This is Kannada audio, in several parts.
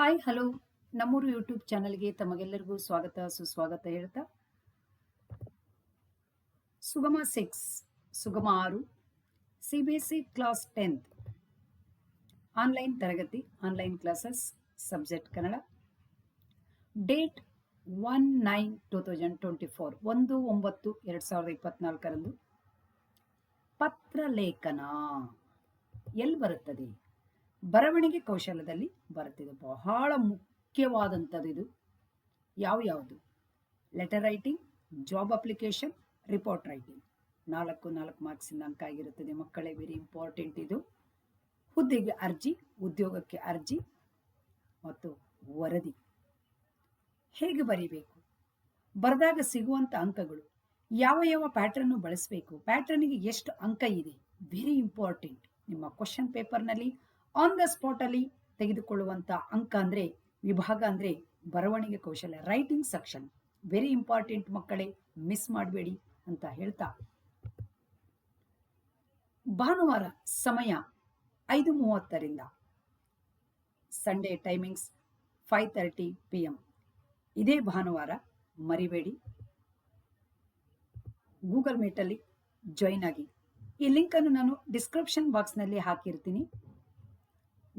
Hi, hello. ನಮ್ಮೂರು ಯೂಟ್ಯೂಬ್ ಚಾನಲ್ಗೆ ತಮಗೆಲ್ಲರಿಗೂ ಸ್ವಾಗತ, ಸುಸ್ವಾಗತ ಹೇಳ್ತಾ. ಸುಗಮ ಸಿಕ್ಸ್, ಸುಗಮ ಆರು, C B S C class tenth. Online ತರಗತಿ, online classes, subject Kannada. Date one nine two thousand twenty four, ಒಂದು, ಒಂಬತ್ತು, ಎರಡು ಸಾವಿರದ ಇಪ್ಪತ್ನಾಲ್ಕರಂದು. ಪತ್ರಲೇಖನ ಎಲ್ಲಿ ಬರುತ್ತದೆ? ಬರವಣಿಗೆ ಕೌಶಲ್ಯದಲ್ಲಿ ಬರುತ್ತಿದೆ. ಬಹಳ ಮುಖ್ಯವಾದಂಥದ್ದು ಇದು. ಯಾವ್ಯಾವುದು letter writing job application report writing ನಾಲ್ಕು ನಾಲ್ಕು ಮಾರ್ಕ್ಸಿನ ಅಂಕ ಆಗಿರುತ್ತದೆ. ಮಕ್ಕಳೇ ವೆರಿ ಇಂಪಾರ್ಟೆಂಟ್ ಇದು. ಹುದ್ದೆಗೆ ಅರ್ಜಿ, ಉದ್ಯೋಗಕ್ಕೆ ಅರ್ಜಿ ಮತ್ತು ವರದಿ. ಹೇಗೆ ಬರೀಬೇಕು? ಬರೆದಾಗ ಸಿಗುವಂಥ ಅಂಕಗಳು. ಯಾವ ಯಾವ ಪ್ಯಾಟ್ರನ್ನು ಬಳಸಬೇಕು? ಪ್ಯಾಟ್ರನ್ಗೆ ಎಷ್ಟು ಅಂಕ ಇದೆ? ವೆರಿ ಇಂಪಾರ್ಟೆಂಟ್ ನಿಮ್ಮ ಕ್ವಶನ್ ಪೇಪರ್ನಲ್ಲಿ ಆನ್ ದ ಸ್ಪಾಟಲ್ಲಿ ತೆಗೆದುಕೊಳ್ಳುವಂಥ ಅಂಕ ಅಂದರೆ ವಿಭಾಗ ಅಂದರೆ ಬರವಣಿಗೆ ಕೌಶಲ್ಯ ರೈಟಿಂಗ್ ಸೆಕ್ಷನ್ ವೆರಿ ಇಂಪಾರ್ಟೆಂಟ್ ಮಕ್ಕಳೇ ಮಿಸ್ ಮಾಡಬೇಡಿ ಅಂತ ಹೇಳ್ತಾ. ಭಾನುವಾರ ಸಮಯ ಐದು ಮೂವತ್ತರಿಂದ. Sunday timings five thirty P M ಇದೇ ಭಾನುವಾರ, ಮರಿಬೇಡಿ. ಗೂಗಲ್ ಮೀಟಲ್ಲಿ ಜಾಯಿನ್ ಆಗಿ. ಈ ಲಿಂಕನ್ನು ನಾನು ಡಿಸ್ಕ್ರಿಪ್ಷನ್ ಬಾಕ್ಸ್ನಲ್ಲಿ ಹಾಕಿರ್ತೀನಿ.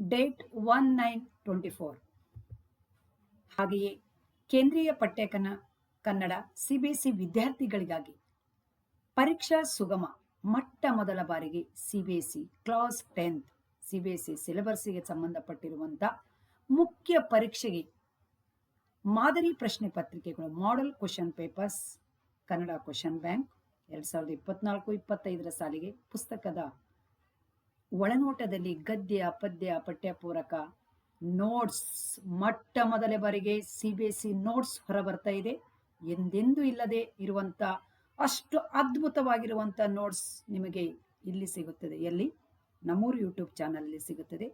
Date one nine twenty four. ಹಾಗೆಯೇ ಕೇಂದ್ರೀಯ ಪಠ್ಯಕನ ಕನ್ನಡ ಸಿಬಿಎಸ್ಇ ವಿದ್ಯಾರ್ಥಿಗಳಿಗಾಗಿ ಪರೀಕ್ಷಾ ಸುಗಮ ಮೊಟ್ಟ ಮೊದಲ ಬಾರಿಗೆ ಸಿಬಿಎಸ್ಇ ಕ್ಲಾಸ್ ಟೆಂತ್ ಸಿ ಸಿಲೆಬಸ್ಗೆ ಸಂಬಂಧಪಟ್ಟಿರುವಂಥ ಮುಖ್ಯ ಪರೀಕ್ಷೆಗೆ ಮಾದರಿ ಪ್ರಶ್ನೆ ಪತ್ರಿಕೆಗಳು model question papers Kannada question bank ಎರಡು ಸಾವಿರದ ಇಪ್ಪತ್ನಾಲ್ಕು ಇಪ್ಪತ್ತೈದರ ಸಾಲಿಗೆ ಪುಸ್ತಕದ ಒಳನೋಟದಲ್ಲಿ ಗದ್ಯ, ಪದ್ಯ, ಪಠ್ಯಪೂರಕ ನೋಟ್ಸ್ ಮೊಟ್ಟ ಮೊದಲ ಬಾರಿಗೆ C B S C notes ಹೊರಬರ್ತಾ ಇದೆ. ಎಂದೆಂದೂ ಇಲ್ಲದೆ ಇರುವಂಥ ಅಷ್ಟು ಅದ್ಭುತವಾಗಿರುವಂಥ ನೋಟ್ಸ್ ನಿಮಗೆ ಇಲ್ಲಿ ಸಿಗುತ್ತದೆ. ಎಲ್ಲಿ? ನಮ್ಮೂರು ಯೂಟ್ಯೂಬ್ ಚಾನಲಲ್ಲಿ ಸಿಗುತ್ತದೆ.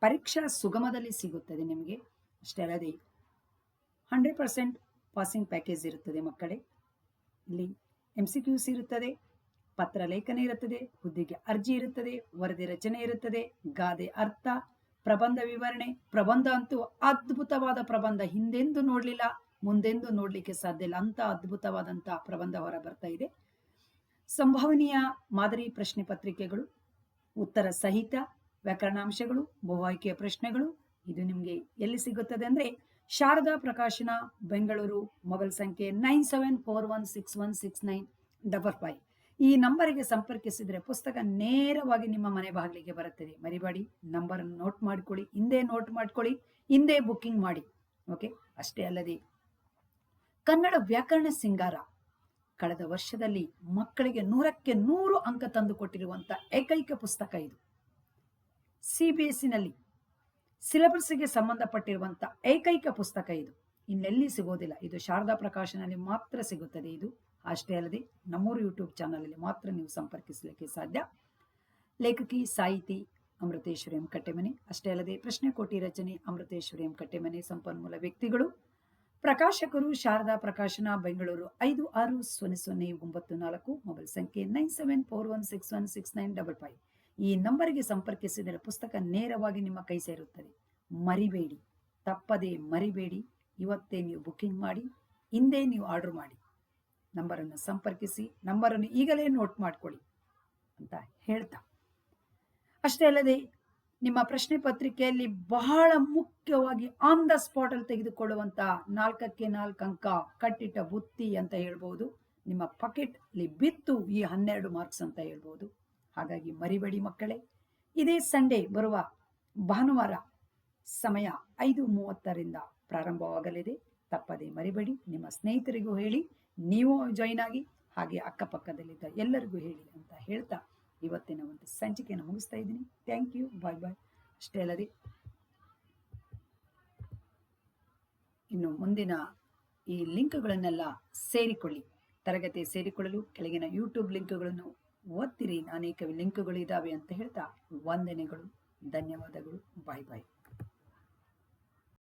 ಪರೀಕ್ಷಾ ಸುಗಮದಲ್ಲಿ ಸಿಗುತ್ತದೆ ನಿಮಗೆ. ಅಷ್ಟೇ ಅಲ್ಲದೆ ಹಂಡ್ರೆಡ್ ಪರ್ಸೆಂಟ್ ಪಾಸಿಂಗ್ ಪ್ಯಾಕೇಜ್ ಇರುತ್ತದೆ ಮಕ್ಕಳೇ. ಇಲ್ಲಿ ಎಂ ಸಿ ಕ್ಯೂಸ್ ಇರುತ್ತದೆ. ಪತ್ರ ಲೇಖನ ಇರುತ್ತದೆ, ಹುದ್ದೆಗೆ ಅರ್ಜಿ ಇರುತ್ತದೆ, ವರದಿ ರಚನೆ ಇರುತ್ತದೆ, ಗಾದೆ ಅರ್ಥ, ಪ್ರಬಂಧ ವಿವರಣೆ, ಪ್ರಬಂಧ ಅಂತೂ ಅದ್ಭುತವಾದ ಪ್ರಬಂಧ. ಹಿಂದೆಂದು ನೋಡಲಿಲ್ಲ, ಮುಂದೆಂದು ನೋಡಲಿಕ್ಕೆ ಸಾಧ್ಯ ಇಲ್ಲ. ಅಂತ ಅದ್ಭುತವಾದಂತಹ ಪ್ರಬಂಧ ಹೊರ ಬರ್ತಾ ಇದೆ. ಸಂಭವನೀಯ ಮಾದರಿ ಪ್ರಶ್ನೆ ಪತ್ರಿಕೆಗಳು, ಉತ್ತರ ಸಹಿತ, ವ್ಯಾಕರಣಾಂಶಗಳು ಬಹುಆಯ್ಕೆಯ ಪ್ರಶ್ನೆಗಳು, ಇದು ನಿಮಗೆ ಎಲ್ಲಿ ಸಿಗುತ್ತದೆ ಅಂದರೆ ಶಾರದಾ ಪ್ರಕಾಶನ ಬೆಂಗಳೂರು ಮೊಬೈಲ್ ಸಂಖ್ಯೆ nine seven four one six one six nine double five. ಈ ನಂಬರಿಗೆ ಸಂಪರ್ಕಿಸಿದರೆ ಪುಸ್ತಕ ನೇರವಾಗಿ ನಿಮ್ಮ ಮನೆ ಬಾಗಿಲಿಗೆ ಬರುತ್ತದೆ. ಮರಿಬೇಡಿ, ನಂಬರ್ ನೋಟ್ ಮಾಡ್ಕೊಳ್ಳಿ, ಹಿಂದೆ ನೋಟ್ ಮಾಡ್ಕೊಳ್ಳಿ, ಹಿಂದೆ ಬುಕ್ಕಿಂಗ್ ಮಾಡಿ. ಓಕೆ ಅಷ್ಟೇ ಅಲ್ಲದೆ, ಕನ್ನಡ ವ್ಯಾಕರಣ ಸಿಂಗಾರ ಕಳೆದ ವರ್ಷದಲ್ಲಿ ಮಕ್ಕಳಿಗೆ ನೂರಕ್ಕೆ ನೂರು ಅಂಕ ತಂದು ಕೊಟ್ಟಿರುವಂತ ಏಕೈಕ ಪುಸ್ತಕ ಇದು. ಸಿ ಬಿ ಎಸ್ ಸಿನಲ್ಲಿ ಸಿಲೆಬಸ್ಗೆ ಸಂಬಂಧಪಟ್ಟಿರುವಂಥ ಏಕೈಕ ಪುಸ್ತಕ ಇದು. ಇನ್ನೆಲ್ಲಿ ಸಿಗೋದಿಲ್ಲ. ಇದು ಶಾರದಾ ಪ್ರಕಾಶನಲ್ಲಿ ಮಾತ್ರ ಸಿಗುತ್ತದೆ ಇದು. ಅಷ್ಟೇ ಅಲ್ಲದೆ ನಮ್ಮೂರು ಯೂಟ್ಯೂಬ್ ಚಾನಲಲ್ಲಿ ಮಾತ್ರ ನೀವು ಸಂಪರ್ಕಿಸಲಿಕ್ಕೆ ಸಾಧ್ಯ. ಲೇಖಕಿ ಸಾಹಿತಿ ಅಮೃತೇಶ್ವರಿ ಎಂ ಕಟ್ಟೆಮನೆ ಅಷ್ಟೇ ಅಲ್ಲದೆ ಪ್ರಶ್ನೆ ಕೋಟಿ ರಚನೆ ಅಮೃತೇಶ್ವರಿ ಎಂ ಕಟ್ಟೆಮನೆ ಸಂಪನ್ಮೂಲ ವ್ಯಕ್ತಿಗಳು, ಪ್ರಕಾಶಕರು ಶಾರದಾ ಪ್ರಕಾಶನ, ಬೆಂಗಳೂರು ಐದು ಆರು ಸೊನ್ನೆ ಸೊನ್ನೆ ಒಂಬತ್ತು ನಾಲ್ಕು, ಮೊಬೈಲ್ ಸಂಖ್ಯೆ nine seven four one six one six nine double five. ಈ ನಂಬರ್ಗೆ ಸಂಪರ್ಕಿಸಿದರೆ ಪುಸ್ತಕ ನೇರವಾಗಿ ನಿಮ್ಮ ಕೈ ಸೇರುತ್ತದೆ. ಮರಿಬೇಡಿ, ತಪ್ಪದೇ ಮರಿಬೇಡಿ. ಇವತ್ತೇ ನೀವು ಬುಕ್ಕಿಂಗ್ ಮಾಡಿ, ಹಿಂದೆ ನೀವು ಆರ್ಡರ್ ಮಾಡಿ. ನಂಬರನ್ನು ಸಂಪರ್ಕಿಸಿ, ನಂಬರನ್ನು ಈಗಲೇ ನೋಟ್ ಮಾಡ್ಕೊಳ್ಳಿ ಅಂತ ಹೇಳ್ತಾ. ಅಷ್ಟೇ ಅಲ್ಲದೆ, ನಿಮ್ಮ ಪ್ರಶ್ನೆ ಪತ್ರಿಕೆಯಲ್ಲಿ ಬಹಳ ಮುಖ್ಯವಾಗಿ ಆನ್ ದ ಸ್ಪಾಟಲ್ಲಿ ತೆಗೆದುಕೊಳ್ಳುವಂತ ನಾಲ್ಕಕ್ಕೆ ನಾಲ್ಕು ಅಂಕ ಕಟ್ಟಿಟ್ಟ ಬುತ್ತಿ ಅಂತ ಹೇಳ್ಬೋದು, ನಿಮ್ಮ ಪಾಕೆಟ್ಲಿ ಬಿತ್ತು ಈ ಹನ್ನೆರಡು ಮಾರ್ಕ್ಸ್ ಅಂತ ಹೇಳ್ಬೋದು. ಹಾಗಾಗಿ ಮರಿಬೇಡಿ ಮಕ್ಕಳೇ. ಇದೇ ಸಂಡೇ ಬರುವ ಭಾನುವಾರ ಸಮಯ ಐದು ಮೂವತ್ತರಿಂದ ಪ್ರಾರಂಭವಾಗಲಿದೆ. ತಪ್ಪದೇ ಮರಿಬೇಡಿ. ನಿಮ್ಮ ಸ್ನೇಹಿತರಿಗೂ ಹೇಳಿ. ನೀವು ಜಾಯಿನ್ ಆಗಿ ಹಾಗೆ ಅಕ್ಕಪಕ್ಕದಲ್ಲಿದ್ದ ಎಲ್ಲರಿಗೂ ಹೇಳಿ ಅಂತ ಹೇಳ್ತಾ ಇವತ್ತಿನ ಒಂದು ಸಂಚಿಕೆಯನ್ನು ಮುಗಿಸ್ತಾ ಇದ್ದೀನಿ. ಥ್ಯಾಂಕ್ ಯು ಬಾಯ್ ಬಾಯ್ ಅಷ್ಟೇ ಅಲ್ಲದೆ ಇನ್ನು ಮುಂದಿನ ಈ ಲಿಂಕ್ಗಳನ್ನೆಲ್ಲ ಸೇರಿಕೊಳ್ಳಿ. ತರಗತಿ ಸೇರಿಕೊಳ್ಳಲು ಕೆಳಗಿನ ಯೂಟ್ಯೂಬ್ ಲಿಂಕ್ಗಳನ್ನು ಓದ್ತಿರಿ. ಅನೇಕ ಲಿಂಕ್ಗಳು ಇದ್ದಾವೆ ಅಂತ ಹೇಳ್ತಾ ವಂದನೆಗಳು, ಧನ್ಯವಾದಗಳು. ಬಾಯ್ ಬಾಯ್